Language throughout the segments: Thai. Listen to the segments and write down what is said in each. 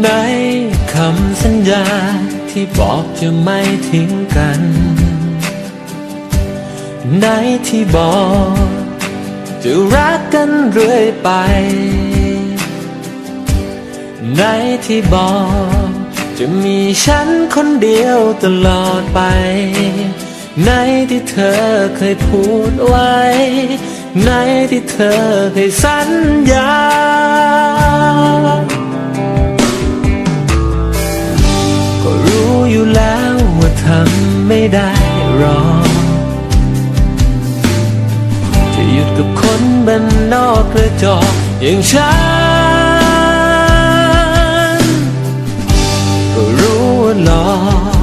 ในคำสัญญาที่บอกจะไม่ทิ้งกัน ไหนที่บอกจะรักกันเรื่อยไป ไหนที่บอกจะมีฉันคนเดียวตลอดไป ไหนที่เธอเคยพูดไว้ ไหนที่เธอเคยสัญญา อยู่แล้วว่าทำไม่ได้รอ จะหยุดกับคนบ้านนอกกระจอกอย่างฉัน ก็รู้ว่าหลอ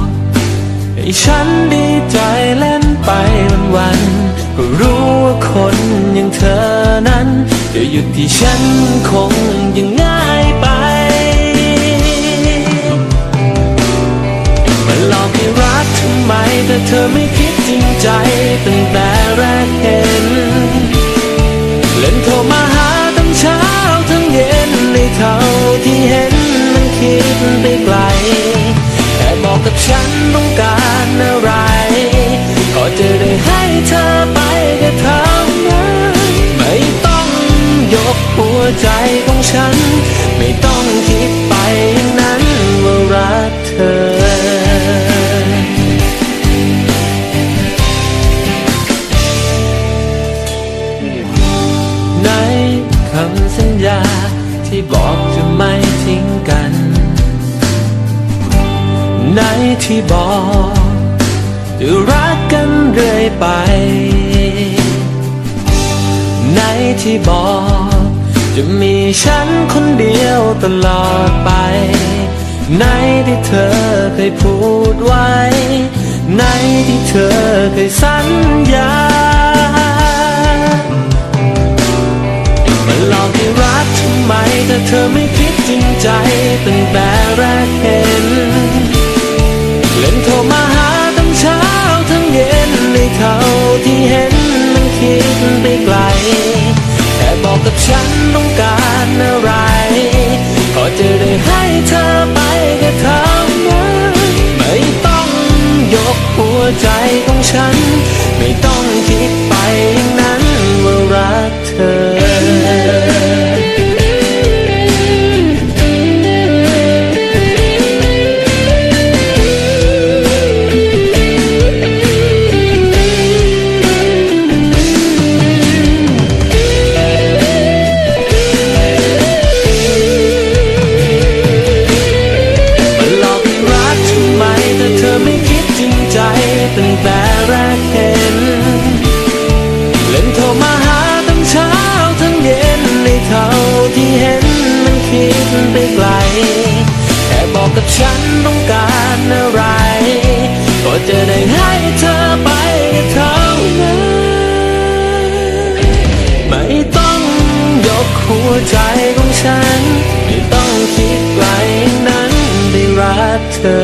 กให้ฉันดีใจเล่นไปวันๆก็รู้ว่าคนอย่างเธอนั้น จะหยุดที่ฉันคงยังไป แต่เธอไม่คิดจริงใจตั้งแต่แรกเห็น เล่นโทรมาหาตั้งเช้าทั้งเย็นในเท่าที่เห็นมันคิดไปไกลแค่บอกกับฉันต้องการอะไรก็จะได้ให้เธอไปก็เท่านั้นไม่ต้องยกหัวใจของฉัน ไม่ต้อง กันในที่บอกจะรักกันเรื่อยไปในที่บอกจะมีฉันคนเดียวตลอดไปในที่เธอเคยพูดไว้ในที่เธอเคยสัญญามาลอกให้รักทำไมแต่เธอไม่ ริงใจตั้งแต่แรกเห็น เล่นโทรมาหาตั้งเช้าทั้งเย็นในเท่าที่เห็นมันคิดไปไกล แค่บอกกับฉันต้องการอะไรก็จะได้ให้เธอไปก็เท่านั้ไม่ต้องยกหัวใจของฉัน ไม่ต้องคิดไปอย่างนั้นว่ารักเธอ บอกกับฉันต้องการอะไร ก็จะได้ให้เธอไปเท่านั้น ไม่ต้องยกหัวใจของฉัน ไม่ต้องคิดไกลนั้นได้รักเธอ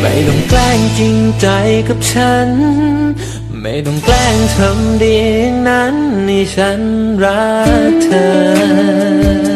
ไม่ต้องแกล้งจริงใจกับฉัน ไม่ต้องแกล้งทำดีอย่างนั้นนี่ฉันรักเธอ